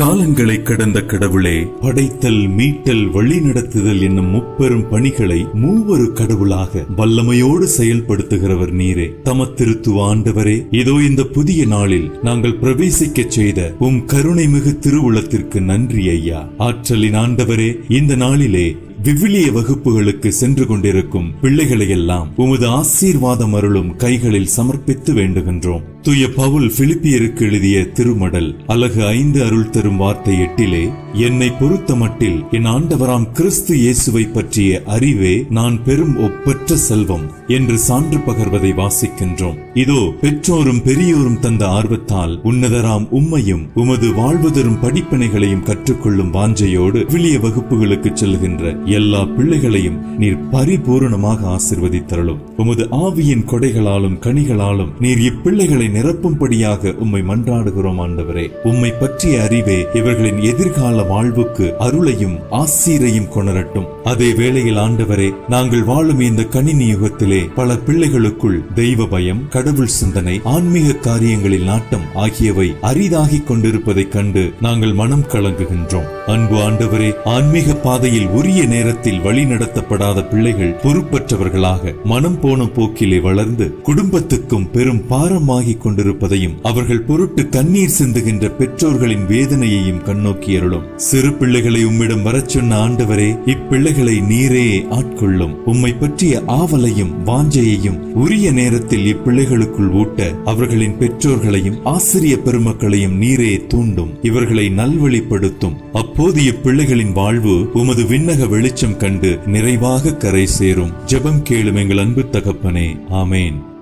காலங்களை கடந்த கடவுளே படைத்தல் மீட்டல் வழிநடத்துதல் என்னும் முப்பெரும் பணிகளை மூவரு கடவுளாக வல்லமையோடு செயல்படுத்துகிறவர் நீரே. தமத்திருத்துவ ஆண்டவரே இதோ இந்த புதிய நாளில் நாங்கள் பிரவேசிக்கச் செய்த உம் கருணை மிகு திருவுளத்திற்கு நன்றி ஐயா. ஆற்றலின் ஆண்டவரே இந்த நாளிலே விவிலிய வகுப்புகளுக்கு சென்று கொண்டிருக்கும் பிள்ளைகளையெல்லாம் உமது ஆசீர்வாதம் அருளும் கைகளில் சமர்ப்பித்து வேண்டுகின்றோம். தூய பவுல் பிலிப்பியருக்கு எழுதிய திருமடல் அலகு ஐந்து அருள் தரும் வார்த்தை எட்டிலே என்னை பொறுத்த மட்டில் என் ஆண்டவராம் கிறிஸ்து இயேசுவை பற்றிய அறிவே நான் பெரும் ஒப்பற்ற செல்வம் என்று சான்று பகர்வதை வாசிக்கின்றோம். இதோ பெற்றோரும் பெரியோரும் தந்த ஆர்வத்தால் உன்னதராம் உம்மையும் உமது வாழ்வுதரும் படிப்பினைகளையும் கற்றுக்கொள்ளும் வாஞ்சையோடு விளிய வகுப்புகளுக்கு செல்கின்ற எல்லா பிள்ளைகளையும் நீர் பரிபூரணமாக ஆசிர்வதித்தருளும். உமது ஆவியின் கொடைகளாலும் கனிகளாலும் நீர் இப்பிள்ளைகளை நிரப்பும்படியாக உம்மை மன்றாடுகிறோம் ஆண்டவரே. உம்மை பற்றிய அறிவே இவர்களின் எதிர்கால வாழ்வுக்கு அருளையும் ஆசீரையும் கொணரட்டும். அதே வேளையில் ஆண்டவரே நாங்கள் வாழும் இந்த கணினி யுகத்திலே பல பிள்ளைகளுக்குள் தெய்வ பயம் கடவுள் சிந்தனை ஆன்மீக காரியங்களில் நாட்டம் ஆகியவை அரிதாகிக் கொண்டிருப்பதைக் கண்டு நாங்கள் மனம் கலங்குகின்றோம். அன்பு ஆண்டவரே ஆன்மீக பாதையில் உரிய நேரத்தில் வழி நடத்தப்படாத பிள்ளைகள் பொறுப்பற்றவர்களாக மனம் போன போக்கிலே வளர்ந்து குடும்பத்துக்கும் பெரும் பாரமாகிக் கொண்டிருப்பதையும் அவர்கள் பொருட்டு கண்ணீர் சிந்துகின்ற பெற்றோர்களின் வேதனையையும் கண்ணோக்கி அருளும். சிறு பிள்ளைகளை உம்மிடம் வரச் சொன்ன ஆண்டவரே இப்பிள்ளைகளை நீரே ஆட்கொள்ளும். உம்மை பற்றிய ஆவலையும் வாஞ்சையையும் உரிய நேரத்தில் இப்பிள்ளைகளுக்குள் ஊட்ட அவர்களின் பெற்றோர்களையும் ஆசிரிய பெருமக்களையும் நீரே தூண்டும். இவர்களை நல்வழிப்படுத்தும். அப்போது இப்பிள்ளைகளின் வாழ்வு உமது விண்ணக வெளிச்சம் கண்டு நிறைவாக கரை சேரும். ஜெபம் கேளும் எங்கள் அன்பு தகப்பனே. ஆமேன்.